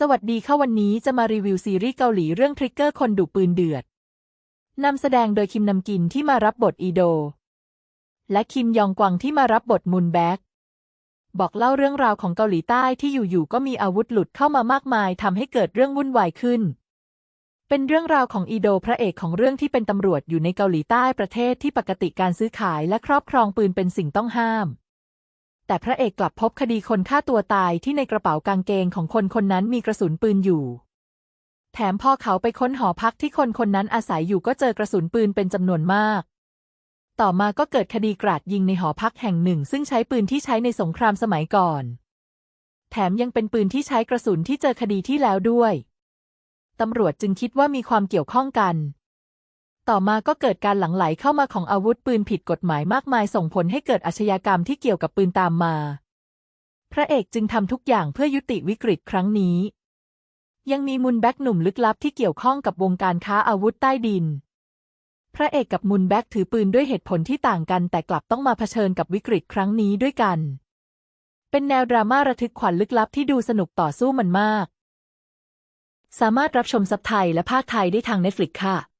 สวัสดีค่ะวันนี้จะมารีวิวซีรีส์เกาหลีเรื่องทริกเกอร์คนดุปืนเดือด นำแสดงโดยคิมนำกินที่มารับบทอีโด และคิมยองกวางที่มารับบทมุนแบ็กบอกเล่าเรื่องราวของเกาหลีใต้ที่อยู่ๆก็มีอาวุธหลุดเข้ามามากมายทำให้เกิดเรื่องวุ่นวายขึ้น เป็นเรื่องราวของอีโดพระเอกของเรื่องที่เป็นตำรวจอยู่ในเกาหลีใต้ประเทศที่ปกติการซื้อขายและครอบครองปืนเป็นสิ่งต้องห้าม แต่พระเอกกลับพบคดีคนฆ่าตัวตายที่ในกระเป๋ากางเกงของคนคนนั้นมีกระสุนปืนอยู่ แถมพอเขาไปค้นหอพักที่คนคนนั้นอาศัยอยู่ก็เจอกระสุนปืนเป็นจำนวนมาก ต่อมาก็เกิดคดีกราดยิงในหอพักแห่งหนึ่ง ซึ่งใช้ปืนที่ใช้ในสงครามสมัยก่อน แถมยังเป็นปืนที่ใช้กระสุนที่เจอคดีที่แล้วด้วยตำรวจจึงคิดว่ามีความเกี่ยวข้องกัน ต่อมาก็เกิดการหลั่งไหลเข้ามาของอาวุธปืนผิดกฎหมายมากมายส่งผลให้เกิดอาชญากรรมที่เกี่ยวกับปืนตามมา พระเอกจึงทำทุกอย่างเพื่อยุติวิกฤตครั้งนี้ ยังมีมุนแบ็กหนุ่มลึกลับที่เกี่ยวข้องกับวงการค้าอาวุธใต้ดิน พระเอกกับมุนแบ็กถือปืนด้วยเหตุผลที่ต่างกัน แต่กลับต้องมาเผชิญกับวิกฤตครั้งนี้ด้วยกัน เป็นแนวดราม่าระทึกขวัญลึกลับที่ดูสนุกต่อสู้มันมาก สามารถรับชมซับไทยและภาคไทยได้ทาง Netflix ค่ะ